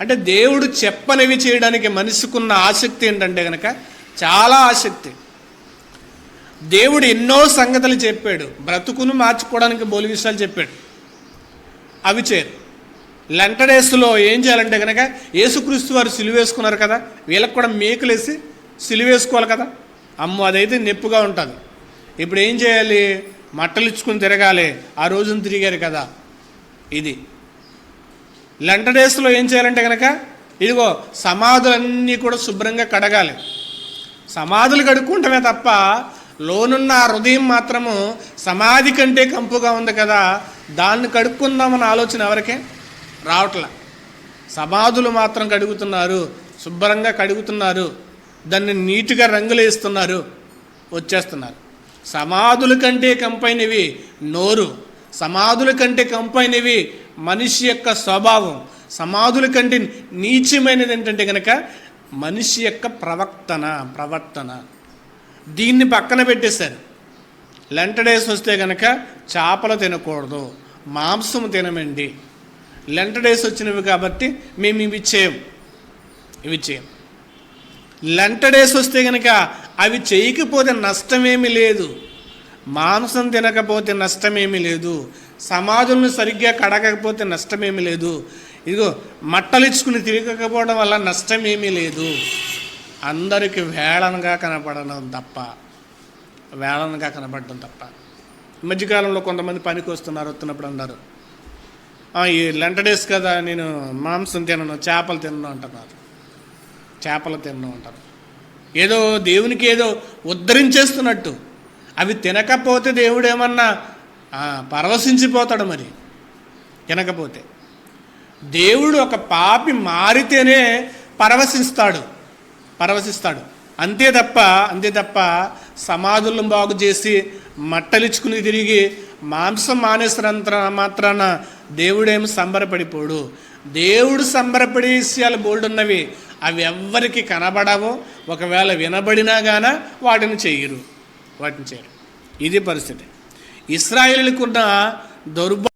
అంటే దేవుడు చెప్పనివి చేయడానికి మనిషికున్న ఆసక్తి ఏంటంటే కనుక చాలా ఆసక్తి. దేవుడు ఎన్నో సంగతులు చెప్పాడు. బ్రతుకును మార్చుకోవడానికి బోలి విషయాలు చెప్పాడు. అవి చేయరు. లంటడేస్లో ఏం చేయాలంటే కనుక యేసుక్రీస్తు వారు సిలువేసుకున్నారు కదా వీళ్ళకి కూడా మేకులేసి సిలువేసుకోవాలి కదా. అమ్మో అదైతే నెప్పుగా ఉంటుంది. ఇప్పుడు ఏం చేయాలి? మట్టలు ఇచ్చుకుని తిరగాలి. ఆ రోజున తిరిగారు కదా. ఇది. లెంట డేస్లో ఏం చేయాలంటే కనుక ఇదిగో సమాధులన్నీ కూడా శుభ్రంగా కడగాలి. సమాధులు కడుక్కుంటమే తప్ప లోనున్న ఆ హృదయం మాత్రము సమాధి కంటే కంపుగా ఉంది కదా దాన్ని కడుక్కుందామన్న ఆలోచన ఎవరికే? రావట్లా. సమాధులు మాత్రం కడుగుతున్నారు శుభ్రంగా కడుగుతున్నారు దాన్ని నీటుగా రంగులు వేస్తున్నారు వచ్చేస్తున్నారు. సమాధుల కంటే కంపైనవి నోరు. సమాధుల కంటే కంపైనవి మనిషి యొక్క స్వభావం. సమాధుల కంటే నీచమైనది ఏంటంటే కనుక మనిషి యొక్క ప్రవర్తన ప్రవర్తన. దీన్ని పక్కన పెట్టేశారు. లెంట డేస్ వస్తే కనుక చేపలు తినకూడదు మాంసం తినమండి. లెంట డేస్ వచ్చినవి కాబట్టి మేము ఇవి చేయం ఇవి చేయం. లెంట డేస్ వస్తే కనుక అవి చేయకపోతే నష్టమేమీ లేదు. మాంసం తినకపోతే నష్టమేమీ లేదు. సమాధులను సరిగ్గా కడగకపోతే నష్టమేమీ లేదు. ఇదిగో మట్టలిచ్చుకుని తిరగకపోవడం వల్ల నష్టమేమీ లేదు. అందరికీ వేళనగా కనపడడం తప్ప వేళనగా కనపడడం తప్ప. మధ్యకాలంలో కొంతమంది పనికి వస్తున్నారు వస్తున్నప్పుడు అన్నారు ఈ లెంట డేస్ కదా నేను మాంసం తినను చేపలు తినను అంటున్నారు. చేపలు తినను అంటారు. ఏదో దేవునికి ఏదో ఉద్ధరించేస్తున్నట్టు. అవి తినకపోతే దేవుడు ఏమన్నా పరవశించిపోతాడు మరి. తినకపోతే. దేవుడు ఒక పాపి మారితేనే పరవశిస్తాడు. పరవశిస్తాడు. అంతే తప్ప అంతే తప్ప సమాధులను బాగు చేసి మట్టలిచ్చుకుని తిరిగి మాంసం మానేసినంత మాత్రాన దేవుడేమి సంబరపడిపోడు. దేవుడు సంబరపడే విషయాలు బోల్డున్నవి అవి ఎవ్వరికి కనబడవో. ఒకవేళ వినబడినా గాన వాటిని చేయరు. వాటిని చేయరు. ఇది పరిస్థితి. ఇస్రాయేలుకున్న దౌర్భ